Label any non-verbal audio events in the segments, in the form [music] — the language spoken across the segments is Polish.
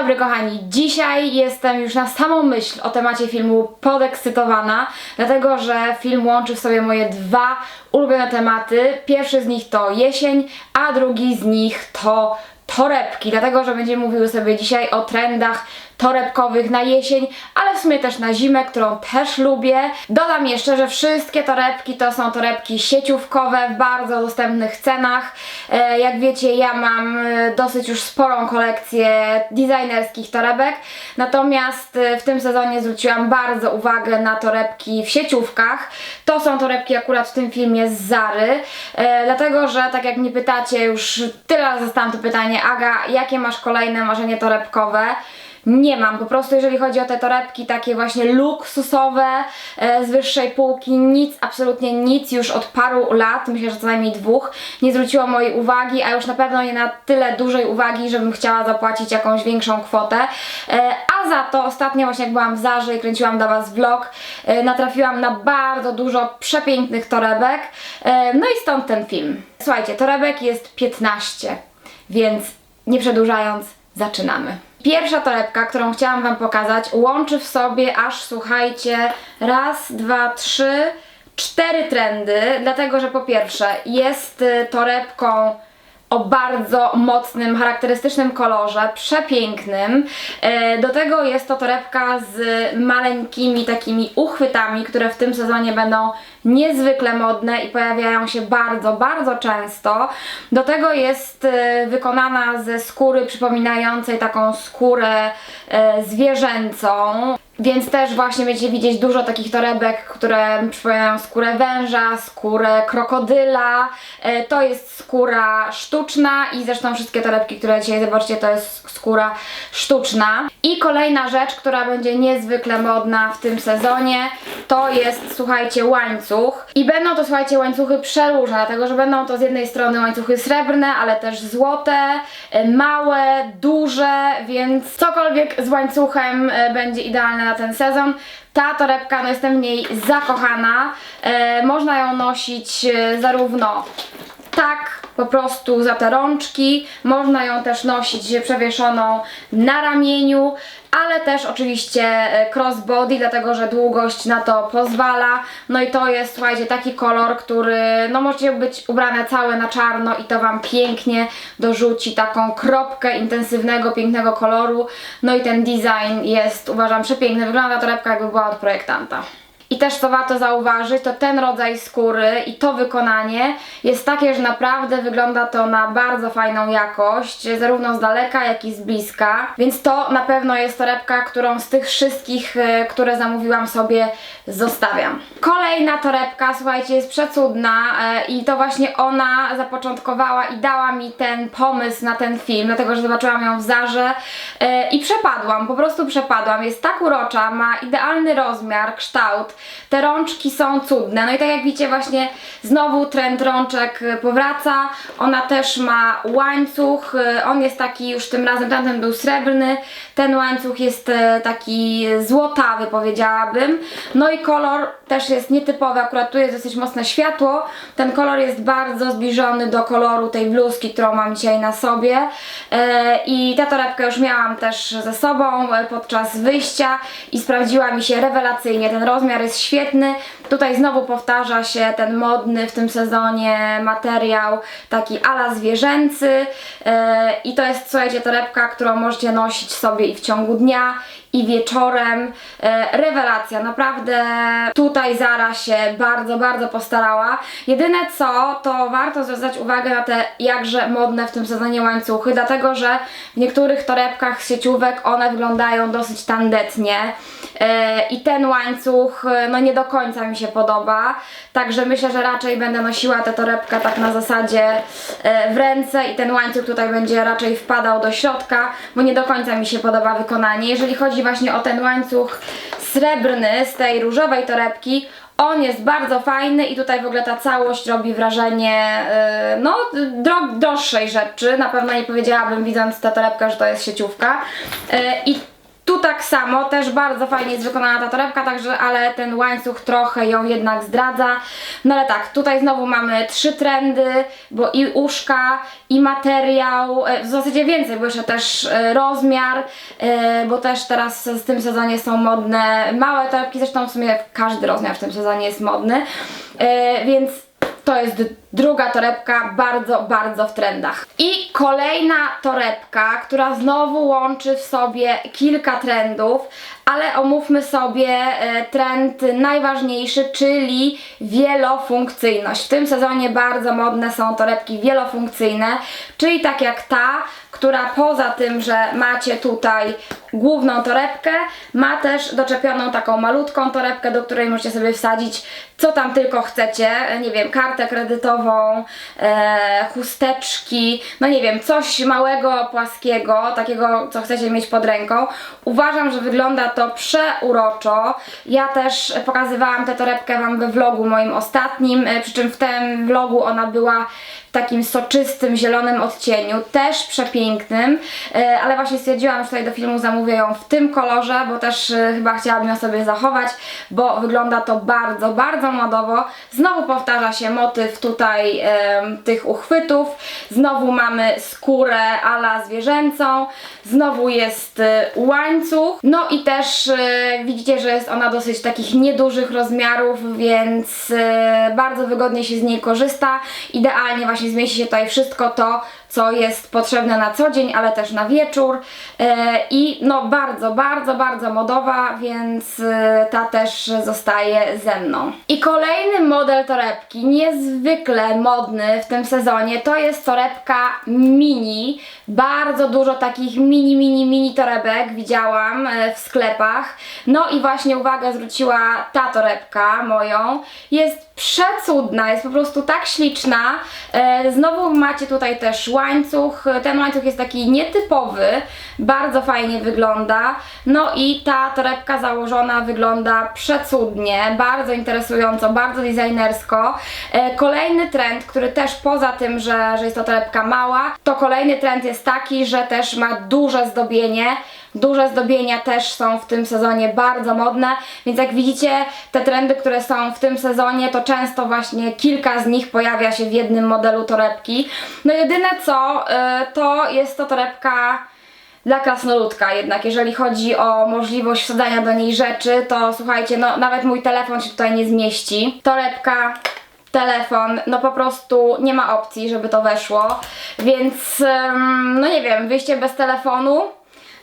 dobry kochani, dzisiaj jestem już na samą myśl o temacie filmu podekscytowana, dlatego że film łączy w sobie moje dwa ulubione tematy. Pierwszy z nich to jesień, a drugi z nich to torebki, dlatego że będziemy mówiły sobie dzisiaj o trendach torebkowych na jesień, ale w sumie też na zimę, którą też lubię. Dodam jeszcze, że wszystkie torebki to są torebki sieciówkowe w bardzo dostępnych cenach. E, jak wiecie, ja mam e, dosyć już sporą kolekcję designerskich torebek, natomiast e, w tym sezonie zwróciłam bardzo uwagę na torebki w sieciówkach. To są torebki akurat w tym filmie z Zary, dlatego że tak jak mnie pytacie, już tyle razy dostałam to pytanie, Aga, jakie masz kolejne marzenie torebkowe? Nie mam, po prostu jeżeli chodzi o te torebki takie właśnie luksusowe e, z wyższej półki, nic, absolutnie nic już od paru lat, myślę, że co najmniej dwóch, nie zwróciło mojej uwagi, a już na pewno nie na tyle dużej uwagi, żebym chciała zapłacić jakąś większą kwotę. E, a za to ostatnio właśnie jak byłam w Zarze i kręciłam dla Was vlog, e, natrafiłam na bardzo dużo przepięknych torebek, e, no i stąd ten film. Słuchajcie, torebek jest 15, więc nie przedłużając, zaczynamy. Pierwsza torebka, którą chciałam Wam pokazać, łączy w sobie aż, słuchajcie, raz, dwa, trzy, cztery trendy, dlatego że po pierwsze jest y, torebką o bardzo mocnym, charakterystycznym kolorze, przepięknym. E, Do tego jest to torebka z maleńkimi takimi uchwytami, które w tym sezonie będą niezwykle modne i pojawiają się bardzo, bardzo często. Do tego jest e, wykonana ze skóry przypominającej taką skórę e, zwierzęcą. Więc też właśnie będziecie widzieć dużo takich torebek, które przypominają skórę węża, skórę krokodyla. E, To jest skóra sztuczna i zresztą wszystkie torebki, które dzisiaj zobaczycie, to jest skóra sztuczna. I kolejna rzecz, która będzie niezwykle modna w tym sezonie, to jest, słuchajcie, łańcuch. I będą to, słuchajcie, łańcuchy przeróżne, dlatego że będą to z jednej strony łańcuchy srebrne, ale też złote, e, małe, duże, więc cokolwiek z łańcuchem e, będzie idealne na ten sezon. Ta torebka, no jestem w niej zakochana. E, można ją nosić zarówno tak po prostu za te rączki, można ją też nosić przewieszoną na ramieniu, ale też oczywiście e, crossbody, dlatego że długość na to pozwala. No i to jest, słuchajcie, taki kolor, który, no możecie być ubrane całe na czarno i to Wam pięknie dorzuci taką kropkę intensywnego, pięknego koloru. No i ten design jest, uważam, przepiękny. Wygląda torebka jakby była od projektanta. I też co warto zauważyć, to ten rodzaj skóry i to wykonanie jest takie, że naprawdę wygląda to na bardzo fajną jakość, zarówno z daleka, jak i z bliska. Więc to na pewno jest torebka, którą z tych wszystkich, e, które zamówiłam sobie, zostawiam. Kolejna torebka, słuchajcie, jest przecudna e, i to właśnie ona zapoczątkowała i dała mi ten pomysł na ten film, dlatego że zobaczyłam ją w Zarze e, i przepadłam, po prostu przepadłam. Jest tak urocza, ma idealny rozmiar, kształt, te rączki są cudne. No i tak jak widzicie właśnie znowu trend rączek powraca. Ona też ma łańcuch, on jest taki już tym razem, tamten był srebrny, ten łańcuch jest y, taki złotawy powiedziałabym. No i kolor też jest nietypowy, akurat tu jest dosyć mocne światło. Ten kolor jest bardzo zbliżony do koloru tej bluzki, którą mam dzisiaj na sobie. E, I tę torebkę już miałam też ze sobą e, podczas wyjścia i sprawdziła mi się rewelacyjnie. Ten rozmiar jest świetny. Tutaj znowu powtarza się ten modny w tym sezonie materiał taki ala zwierzęcy. E, I to jest, słuchajcie, torebka, którą możecie nosić sobie i w ciągu dnia i wieczorem. E, rewelacja, naprawdę tutaj Zara się bardzo, bardzo postarała. Jedyne co, to warto zwracać uwagę na te jakże modne w tym sezonie łańcuchy, dlatego że w niektórych torebkach z sieciówek one wyglądają dosyć tandetnie e, i ten łańcuch e, no nie do końca mi się podoba, także myślę, że raczej będę nosiła tę torebkę tak na zasadzie e, w ręce i ten łańcuch tutaj będzie raczej wpadał do środka, bo nie do końca mi się podoba wykonanie. Jeżeli chodzi właśnie o ten łańcuch srebrny z tej różowej torebki, on jest bardzo fajny i tutaj w ogóle ta całość robi wrażenie yy, no dro droższej rzeczy. Na pewno nie powiedziałabym widząc tę torebkę, że to jest sieciówka. Yy, I Tu tak samo, też bardzo fajnie jest wykonana ta torebka, także, ale ten łańcuch trochę ją jednak zdradza. No ale tak, tutaj znowu mamy trzy trendy, bo i uszka, i materiał, e, w zasadzie więcej, bo jeszcze też e, rozmiar, e, bo też teraz w tym sezonie są modne małe torebki, zresztą w sumie każdy rozmiar w tym sezonie jest modny, więc to jest druga torebka bardzo, bardzo w trendach. I kolejna torebka, która znowu łączy w sobie kilka trendów, ale omówmy sobie e, trend najważniejszy, czyli wielofunkcyjność. W tym sezonie bardzo modne są torebki wielofunkcyjne, czyli tak jak ta, która poza tym, że macie tutaj główną torebkę, ma też doczepioną taką malutką torebkę, do której możecie sobie wsadzić co tam tylko chcecie, nie wiem, kartę kredytową, e, chusteczki, no nie wiem, coś małego, płaskiego, takiego, co chcecie mieć pod ręką. Uważam, że wygląda to przeuroczo. Ja też pokazywałam tę torebkę Wam we vlogu moim ostatnim, e, przy czym w tym vlogu ona była takim soczystym, zielonym odcieniu, też przepięknym, e, ale właśnie stwierdziłam, że tutaj do filmu zamówię ją w tym kolorze, bo też e, chyba chciałabym ją sobie zachować, bo wygląda to bardzo, bardzo modowo. Znowu powtarza się motyw tutaj tych uchwytów, znowu mamy skórę ala zwierzęcą, znowu jest e, łańcuch, no i też widzicie, że jest ona dosyć takich niedużych rozmiarów, więc bardzo wygodnie się z niej korzysta. Idealnie właśnie zmieści się tutaj wszystko to, co jest potrzebne na co dzień, ale też na wieczór. E, I no bardzo, bardzo, bardzo modowa, więc e, ta też zostaje ze mną. I kolejny model torebki, niezwykle modny w tym sezonie, to jest torebka mini. Bardzo dużo takich mini, mini, mini torebek widziałam e, w sklepach. No i właśnie uwagę zwróciła ta torebka moją. Jest przecudna, jest po prostu tak śliczna. Znowu macie tutaj też łańcuch. Ten łańcuch jest taki nietypowy, bardzo fajnie wygląda. No i ta torebka założona wygląda przecudnie, bardzo interesująco, bardzo designersko. E, Kolejny trend, który też poza tym, że, że jest to torebka mała, to kolejny trend jest taki, że też ma duże zdobienie. Duże zdobienia też są w tym sezonie bardzo modne, więc jak widzicie, te trendy, które są w tym sezonie, to często właśnie kilka z nich pojawia się w jednym modelu torebki. No jedyne co, y, to jest to torebka dla krasnoludka jednak, jeżeli chodzi o możliwość wsadzania do niej rzeczy, to słuchajcie, no nawet mój telefon się tutaj nie zmieści. Torebka telefon, no po prostu nie ma opcji, żeby to weszło, więc no nie wiem, wyjście bez telefonu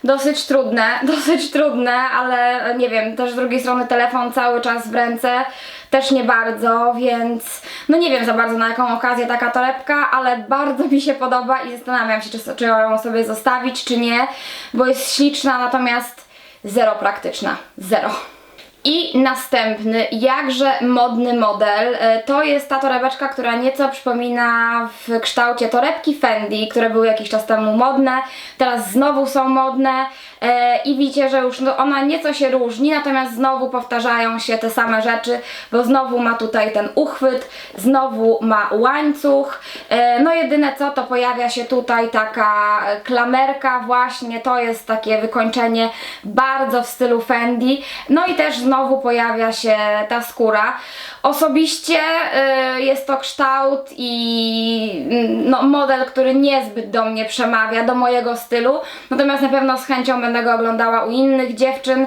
dosyć trudne, [laughs] dosyć trudne, ale nie wiem, też z drugiej strony telefon cały czas w ręce też nie bardzo, więc no nie wiem za bardzo na jaką okazję taka torebka, ale bardzo mi się podoba i zastanawiam się, czy, czy ją sobie zostawić, czy nie, bo jest śliczna, natomiast zero praktyczna, zero. I następny, jakże modny model, e, to jest ta torebeczka, która nieco przypomina w kształcie torebki Fendi, które były jakiś czas temu modne, teraz znowu są modne i widzicie, że już no, ona nieco się różni, natomiast znowu powtarzają się te same rzeczy, bo znowu ma tutaj ten uchwyt, znowu ma łańcuch, e, no jedyne co, to pojawia się tutaj taka klamerka właśnie, to jest takie wykończenie bardzo w stylu Fendi, no i też znowu pojawia się ta skóra. Osobiście y, jest to kształt i mm, no, model, który niezbyt do mnie przemawia, do mojego stylu, natomiast na pewno z chęcią będę go oglądała u innych dziewczyn. Y,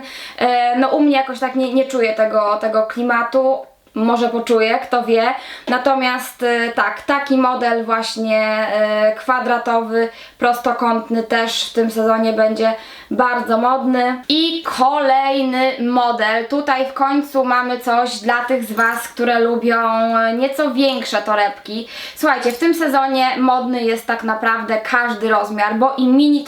no u mnie jakoś tak nie, nie czuję tego, tego klimatu, może poczuję, kto wie. Natomiast y, tak, taki model właśnie y, kwadratowy, prostokątny też w tym sezonie będzie bardzo modny. I kolejny model. Tutaj w końcu mamy coś dla tych z Was, które lubią nieco większe torebki. Słuchajcie, w tym sezonie modny jest tak naprawdę każdy rozmiar, bo i mini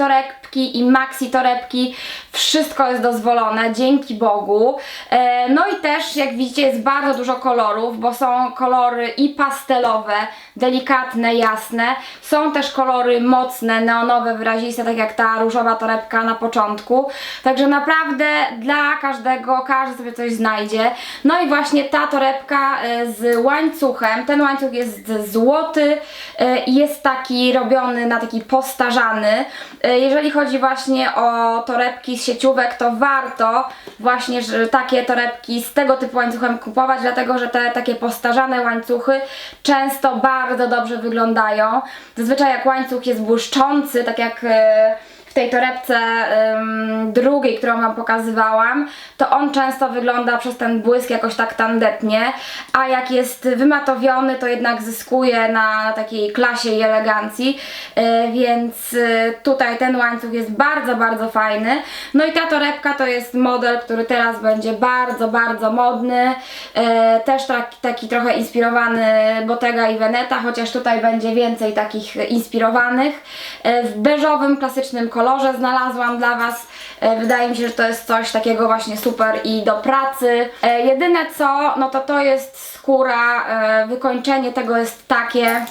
torebki, i maxi torebki, wszystko jest dozwolone, dzięki Bogu. E, No i też, jak widzicie, jest bardzo dużo kolorów, bo są kolory i pastelowe, delikatne, jasne. Są też kolory mocne, neonowe, wyraziste, tak jak ta różowa torebka na początku. Także naprawdę dla każdego, każdy sobie coś znajdzie. No i właśnie ta torebka e, z łańcuchem, ten łańcuch jest złoty e, i jest taki robiony na taki postarzany. Jeżeli chodzi chodzi właśnie o torebki z sieciówek, to warto właśnie że takie torebki z tego typu łańcuchem kupować, dlatego że te takie postarzane łańcuchy często bardzo dobrze wyglądają. Zazwyczaj jak łańcuch jest błyszczący, tak jak e, w tej torebce ym, drugiej, którą Wam pokazywałam, to on często wygląda przez ten błysk jakoś tak tandetnie, a jak jest wymatowiony, to jednak zyskuje na takiej klasie i elegancji, yy, więc yy, tutaj ten łańcuch jest bardzo, bardzo fajny. No i ta torebka to jest model, który teraz będzie bardzo, bardzo modny, yy, też taki, taki trochę inspirowany Bottega i Veneta, chociaż tutaj będzie więcej takich inspirowanych. Yy, w beżowym, klasycznym kolorze znalazłam dla Was. E, Wydaje mi się, że to jest coś takiego właśnie super i do pracy. E, Jedyne co, no to to jest skóra, e, wykończenie tego jest takie,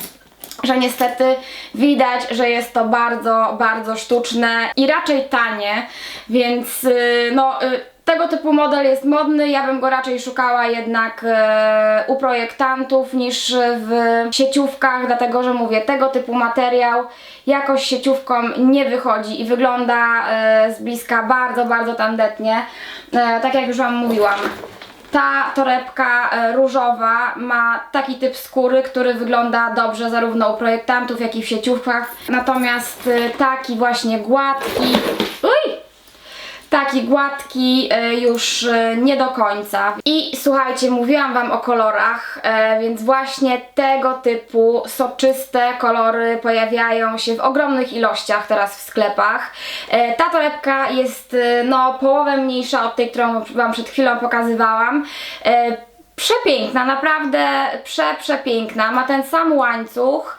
że niestety widać, że jest to bardzo, bardzo sztuczne i raczej tanie, więc y, no y, tego typu model jest modny, ja bym go raczej szukała jednak e, u projektantów niż w sieciówkach, dlatego że mówię, tego typu materiał jakoś sieciówką nie wychodzi i wygląda e, z bliska bardzo, bardzo tandetnie, e, tak jak już Wam mówiłam. Ta torebka e, różowa ma taki typ skóry, który wygląda dobrze zarówno u projektantów, jak i w sieciówkach. Natomiast taki właśnie gładki. Uj! Taki gładki e, już e, nie do końca. I słuchajcie, mówiłam Wam o kolorach, e, więc właśnie tego typu soczyste kolory pojawiają się w ogromnych ilościach teraz w sklepach. Ta torebka jest no połowę mniejsza od tej, którą Wam przed chwilą pokazywałam. Przepiękna, naprawdę prze, przepiękna. Ma ten sam łańcuch,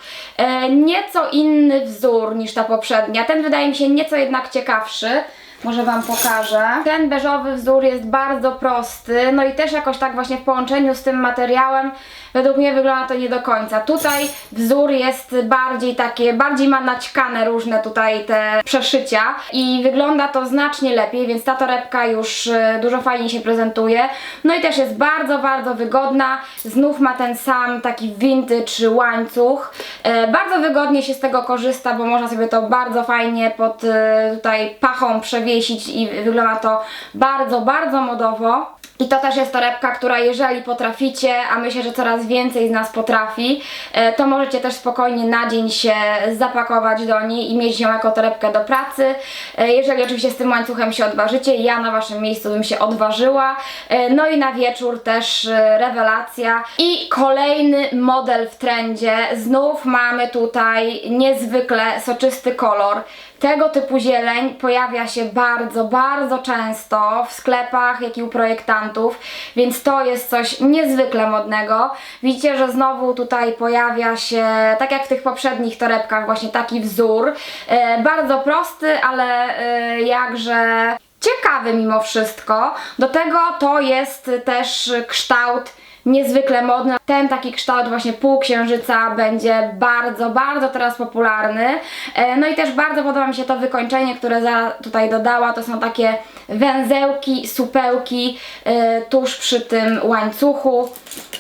nieco inny wzór niż ta poprzednia. Ten wydaje mi się nieco jednak ciekawszy. Może Wam pokażę. Ten beżowy wzór jest bardzo prosty, no i też jakoś tak właśnie w połączeniu z tym materiałem według mnie wygląda to nie do końca. Tutaj wzór jest bardziej takie, bardziej ma naćkane różne tutaj te przeszycia i wygląda to znacznie lepiej, więc ta torebka już e, dużo fajniej się prezentuje. No i też jest bardzo, bardzo wygodna. Znów ma ten sam taki vintage łańcuch. E, Bardzo wygodnie się z tego korzysta, bo można sobie to bardzo fajnie pod e, tutaj pachą przewiesić i wygląda to bardzo, bardzo modowo. I to też jest torebka, która jeżeli potraficie, a myślę, że coraz więcej z nas potrafi, e, to możecie też spokojnie na dzień się zapakować do niej i mieć ją jako torebkę do pracy. E, Jeżeli oczywiście z tym łańcuchem się odważycie, ja na waszym miejscu bym się odważyła. E, No i na wieczór też rewelacja. I kolejny model w trendzie. Znów mamy tutaj niezwykle soczysty kolor. Tego typu zieleń pojawia się bardzo, bardzo często w sklepach, jak i u projektantów, więc to jest coś niezwykle modnego. Widzicie, że znowu tutaj pojawia się, tak jak w tych poprzednich torebkach, właśnie taki wzór. E, bardzo prosty, ale e, jakże ciekawy mimo wszystko. Do tego to jest też kształt niezwykle modny. Ten taki kształt właśnie półksiężyca będzie bardzo, bardzo teraz popularny. E, No i też bardzo podoba mi się to wykończenie, które tutaj dodała. To są takie węzełki, supełki e, tuż przy tym łańcuchu.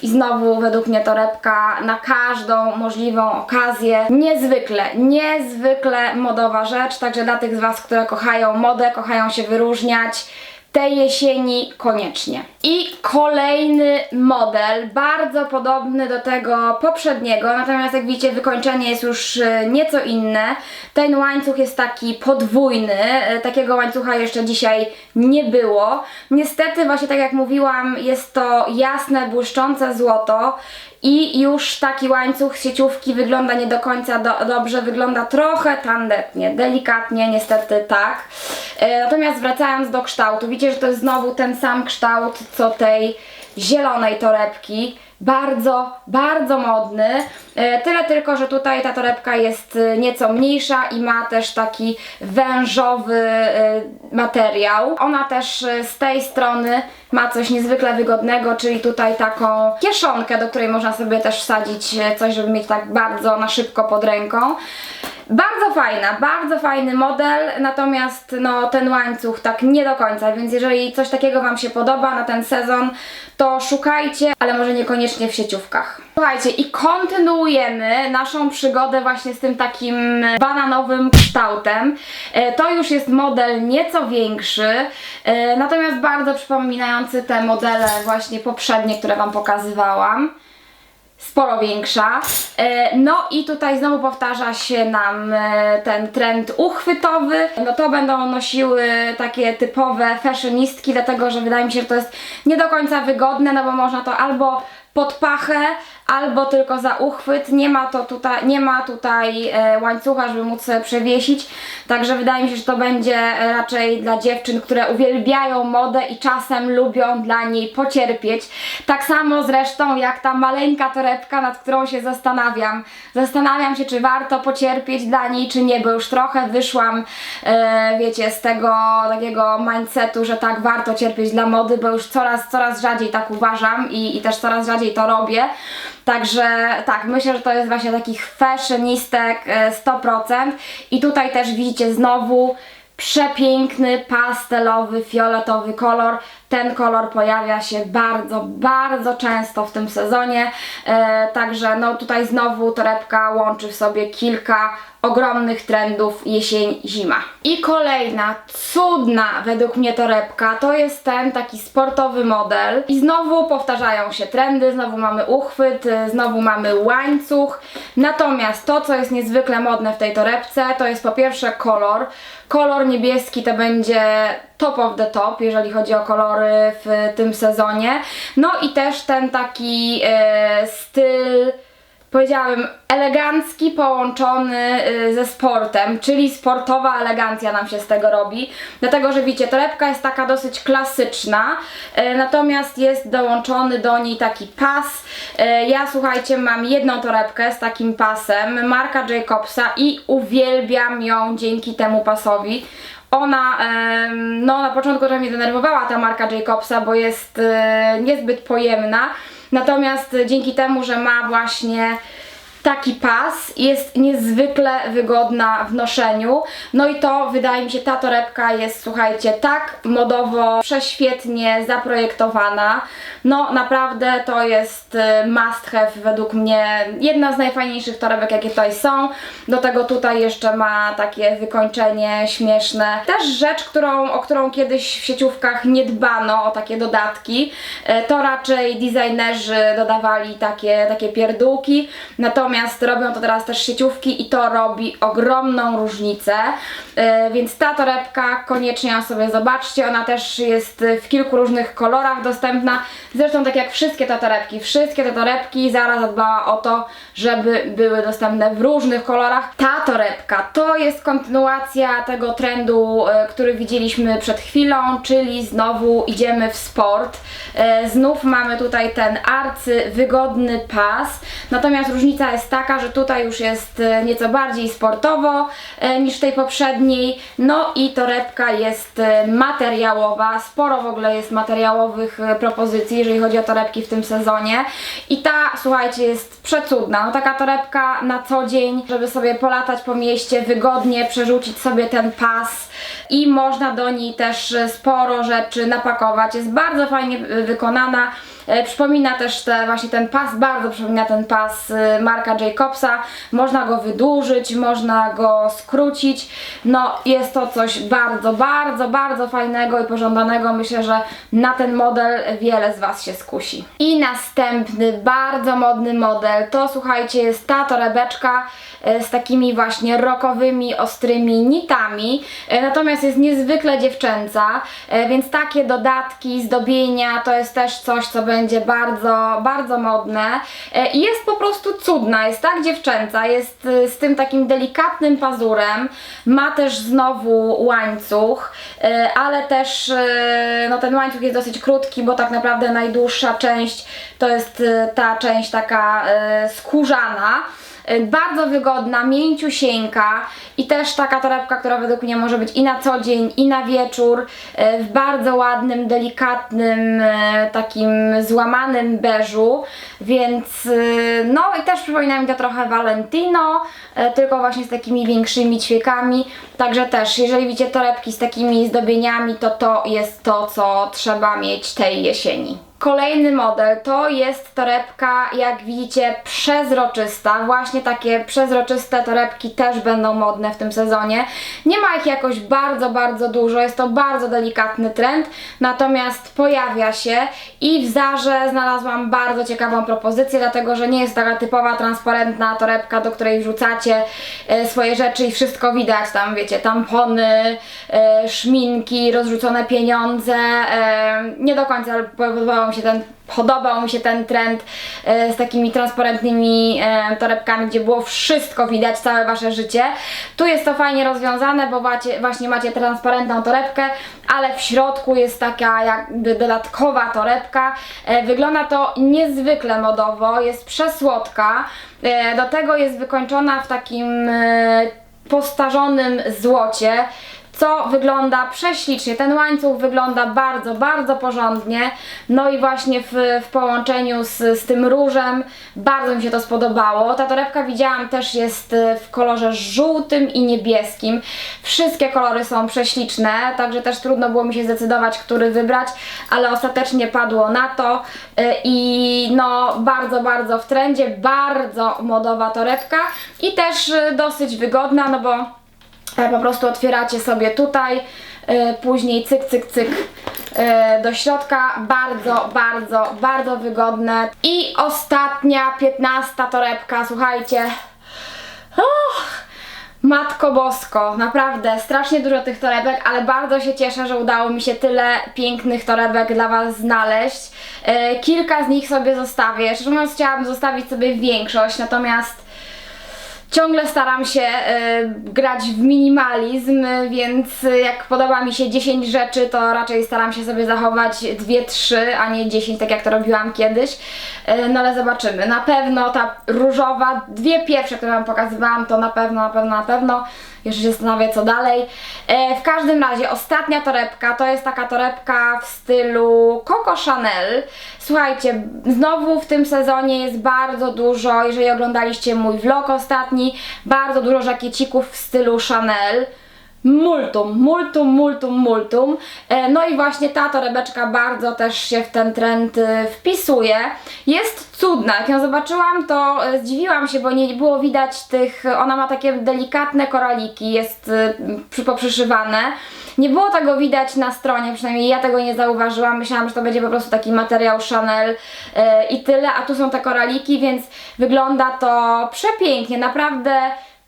I znowu według mnie torebka na każdą możliwą okazję. Niezwykle, niezwykle modowa rzecz. Także dla tych z Was, które kochają modę, kochają się wyróżniać, tej jesieni koniecznie. I kolejny model, bardzo podobny do tego poprzedniego, natomiast jak widzicie wykończenie jest już e, nieco inne. Ten łańcuch jest taki podwójny, e, takiego łańcucha jeszcze dzisiaj nie było. Niestety właśnie tak jak mówiłam, jest to jasne, błyszczące złoto i już taki łańcuch sieciówki wygląda nie do końca do, dobrze, wygląda trochę tandetnie, delikatnie niestety tak. E, natomiast wracając do kształtu, widzicie, że to jest znowu ten sam kształt co tej zielonej torebki. Bardzo, bardzo modny. E, Tyle tylko, że tutaj ta torebka jest e, nieco mniejsza i ma też taki wężowy e, materiał. Ona też z tej strony ma coś niezwykle wygodnego, czyli tutaj taką kieszonkę, do której można sobie też wsadzić coś, żeby mieć tak bardzo na szybko pod ręką. Bardzo fajna, bardzo fajny model, natomiast no, ten łańcuch tak nie do końca, więc jeżeli coś takiego Wam się podoba na ten sezon, to szukajcie, ale może niekoniecznie w sieciówkach. Słuchajcie, i kontynuujemy naszą przygodę właśnie z tym takim bananowym kształtem. E, To już jest model nieco większy, e, natomiast bardzo przypominający te modele właśnie poprzednie, które Wam pokazywałam sporo większa. E, No i tutaj znowu powtarza się nam e, ten trend uchwytowy. No to będą nosiły takie typowe fashionistki, dlatego że wydaje mi się, że to jest nie do końca wygodne, no bo można to albo pod pachę, albo tylko za uchwyt. Nie ma to tutaj, nie ma tutaj e, łańcucha, żeby móc sobie przewiesić. Także wydaje mi się, że to będzie e, raczej dla dziewczyn, które uwielbiają modę i czasem lubią dla niej pocierpieć. Tak samo zresztą jak ta maleńka torebka, nad którą się zastanawiam. Zastanawiam się, czy warto pocierpieć dla niej, czy nie, bo już trochę wyszłam, e, wiecie, z tego takiego mindsetu, że tak warto cierpieć dla mody, bo już coraz, coraz rzadziej tak uważam i, i też coraz rzadziej to robię. Także tak, myślę, że to jest właśnie takich fashionistek e, 100%. I tutaj też widzicie znowu przepiękny, pastelowy, fioletowy kolor. Ten kolor pojawia się bardzo, bardzo często w tym sezonie. E, także no tutaj znowu torebka łączy w sobie kilka ogromnych trendów jesień-zima. I kolejna cudna według mnie torebka to jest ten taki sportowy model. I znowu powtarzają się trendy, znowu mamy uchwyt, y, znowu mamy łańcuch. Natomiast to, co jest niezwykle modne w tej torebce, to jest po pierwsze kolor. Kolor niebieski to będzie top of the top, jeżeli chodzi o kolory w tym sezonie. No i też ten taki e, styl powiedziałabym, elegancki połączony y, ze sportem, czyli sportowa elegancja nam się z tego robi. Dlatego, że widzicie, torebka jest taka dosyć klasyczna, y, natomiast jest dołączony do niej taki pas. Y, Ja słuchajcie, mam jedną torebkę z takim pasem, marka Jacobsa i uwielbiam ją dzięki temu pasowi. Ona, no na początku trochę mnie denerwowała ta marka Jacobsa, bo jest niezbyt pojemna. Natomiast dzięki temu, że ma właśnie taki pas, jest niezwykle wygodna w noszeniu. No i to wydaje mi się, ta torebka jest, słuchajcie, tak modowo prześwietnie zaprojektowana. No naprawdę to jest e, must have według mnie. Jedna z najfajniejszych torebek, jakie tutaj są. Do tego tutaj jeszcze ma takie wykończenie śmieszne. Też rzecz, którą, o którą kiedyś w sieciówkach nie dbano, o takie dodatki. E, To raczej designerzy dodawali takie, takie pierdółki. Natomiast robią to teraz też sieciówki i to robi ogromną różnicę. E, Więc ta torebka koniecznie ją sobie zobaczcie. Ona też jest w kilku różnych kolorach dostępna. Zresztą tak jak wszystkie te torebki. Wszystkie te torebki Zara zadbała o to, żeby były dostępne w różnych kolorach. Ta torebka to jest kontynuacja tego trendu, e, który widzieliśmy przed chwilą, czyli znowu idziemy w sport. E, Znów mamy tutaj ten arcy wygodny pas. Natomiast różnica jest taka, że tutaj już jest e, nieco bardziej sportowo e, niż w tej poprzedniej. No i torebka jest e, materiałowa. Sporo w ogóle jest materiałowych propozycji, jeżeli chodzi o torebki w tym sezonie. I ta, słuchajcie, jest przecudna. No taka torebka na co dzień, żeby sobie polatać po mieście, wygodnie przerzucić sobie ten pas i można do niej też sporo rzeczy napakować. Jest bardzo fajnie wykonana. E, Przypomina też te, właśnie ten pas, bardzo przypomina ten pas y, marka Jacobsa. Można go wydłużyć, można go skrócić. No jest to coś bardzo, bardzo, bardzo fajnego i pożądanego. Myślę, że na ten model wiele z Was się skusi. I następny bardzo modny model to słuchajcie jest ta torebeczka e, z takimi właśnie rokowymi, ostrymi nitami. E, Natomiast jest niezwykle dziewczęca, e, więc takie dodatki, zdobienia to jest też coś, co będzie bardzo, bardzo modne. E, i jest po prostu cudna, jest tak dziewczęca, jest e, z tym takim delikatnym pazurem, ma też znowu łańcuch, e, ale też no ten łańcuch jest dosyć krótki, bo tak naprawdę najdłuższa część to jest ta część taka skórzana. E, Bardzo wygodna, mięciusieńka i też taka torebka, która według mnie może być i na co dzień, i na wieczór, e, w bardzo ładnym, delikatnym, e, takim złamanym beżu, więc no i też przypomina mi to trochę Valentino, tylko właśnie z takimi większymi ćwiekami, także też, jeżeli widzicie torebki z takimi zdobieniami, to to jest to, co trzeba mieć tej jesieni. Kolejny model to jest torebka, jak widzicie, przezroczysta. Właśnie takie przezroczyste torebki też będą modne w tym sezonie. Nie ma ich jakoś bardzo, bardzo dużo, jest to bardzo delikatny trend, natomiast pojawia się i w Zarze znalazłam bardzo ciekawą propozycję, dlatego że nie jest taka typowa, transparentna torebka, do której wrzucacie e, swoje rzeczy i wszystko widać, tam wiecie, tampony, e, szminki, rozrzucone pieniądze. E, nie do końca podobał się ten Podobał mi się ten trend e, z takimi transparentnymi e, torebkami, gdzie było wszystko widać, całe wasze życie. Tu jest to fajnie rozwiązane, bo macie, właśnie macie transparentną torebkę, ale w środku jest taka jakby dodatkowa torebka. E, wygląda to niezwykle modowo, jest przesłodka. Do tego jest wykończona w takim postarzonym złocie co wygląda prześlicznie. Ten łańcuch wygląda bardzo, bardzo porządnie. No i właśnie w, w połączeniu z, z tym różem bardzo mi się to spodobało. Ta torebka widziałam też jest y, w kolorze żółtym i niebieskim. Wszystkie kolory są prześliczne, także też trudno było mi się zdecydować, który wybrać, ale ostatecznie padło na to y, i no bardzo, bardzo w trendzie, bardzo modowa torebka i też y, dosyć wygodna, no bo po prostu otwieracie sobie tutaj, e, później cyk, cyk, cyk e, do środka. Bardzo, bardzo, bardzo wygodne. I ostatnia, piętnasta torebka, słuchajcie. Matko Bosko, naprawdę strasznie dużo tych torebek, ale bardzo się cieszę, że udało mi się tyle pięknych torebek dla Was znaleźć. E, kilka z nich sobie zostawię. Szczerze mówiąc, chciałabym zostawić sobie większość, natomiast Ciągle staram się e, grać w minimalizm, więc jak podoba mi się 10 rzeczy, to raczej staram się sobie zachować 2-3, a nie 10, tak jak to robiłam kiedyś. E, no ale zobaczymy. Na pewno ta różowa, dwie pierwsze, które Wam pokazywałam, to na pewno, na pewno, na pewno. Jeszcze się zastanawiam, co dalej. E, w każdym razie, ostatnia torebka to jest taka torebka w stylu Coco Chanel. Słuchajcie, znowu w tym sezonie jest bardzo dużo, jeżeli oglądaliście mój vlog ostatni, bardzo dużo żakiecików w stylu Chanel. Multum, multum, multum, multum. E, No i właśnie ta torebeczka bardzo też się w ten trend e, wpisuje. Jest cudna. Jak ją zobaczyłam, to e, zdziwiłam się, bo nie było widać tych. Ona ma takie delikatne koraliki, jest przy- poprzyszywane. Nie było tego widać na stronie, przynajmniej ja tego nie zauważyłam. Myślałam, że to będzie po prostu taki materiał Chanel i tyle, a tu są te koraliki, więc wygląda to przepięknie. Naprawdę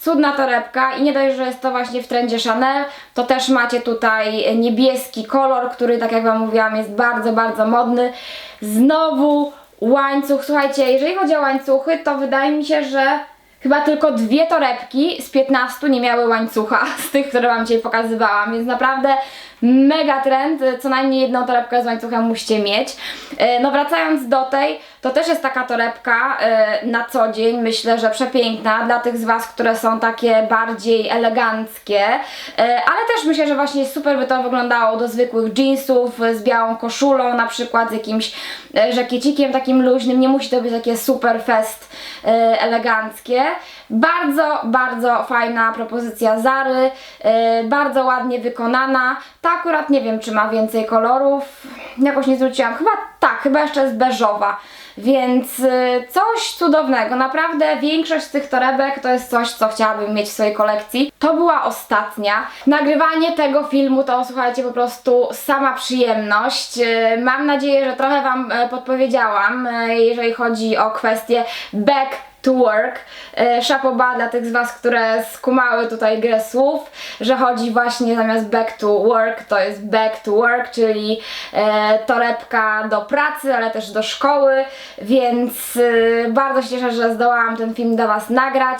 Cudna torebka i nie dość, że jest to właśnie w trendzie Chanel, to też macie tutaj niebieski kolor, który tak jak Wam mówiłam jest bardzo, bardzo modny. Znowu łańcuch. Słuchajcie, jeżeli chodzi o łańcuchy, to wydaje mi się, że chyba tylko dwie torebki z 15 nie miały łańcucha [laughs] z tych, które Wam dzisiaj pokazywałam, więc naprawdę mega trend, co najmniej jedną torebkę z łańcuchem musicie mieć. E, No wracając do tej, to też jest taka torebka e, na co dzień, myślę, że przepiękna dla tych z Was, które są takie bardziej eleganckie, E, ale też myślę, że właśnie super by to wyglądało do zwykłych jeansów z białą koszulą, na przykład z jakimś e, żakiecikiem takim luźnym, nie musi to być takie super fest eleganckie. Bardzo, bardzo fajna propozycja Zary, bardzo ładnie wykonana. Ta akurat nie wiem, czy ma więcej kolorów, jakoś nie zwróciłam, chyba tak, chyba jeszcze jest beżowa. Więc y, coś cudownego. Naprawdę większość z tych torebek to jest coś, co chciałabym mieć w swojej kolekcji. To była ostatnia. Nagrywanie tego filmu to słuchajcie po prostu sama przyjemność. Y, Mam nadzieję, że trochę Wam e, podpowiedziałam, e, jeżeli chodzi o kwestię back to work. E, Szapoba dla tych z Was, które skumały tutaj grę słów, że chodzi właśnie zamiast back to work, to jest back to work, czyli e, torebka do pracy, ale też do szkoły, więc e, bardzo się cieszę, że zdołałam ten film dla Was nagrać.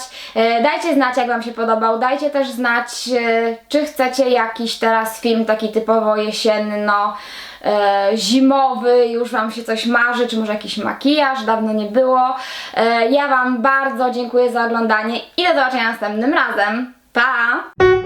Dajcie znać, jak Wam się podobał, dajcie też znać, czy chcecie jakiś teraz film taki typowo jesienno, e, zimowy, już Wam się coś marzy, czy może jakiś makijaż, dawno nie było. E, ja Wam bardzo dziękuję za oglądanie i do zobaczenia następnym razem. Pa!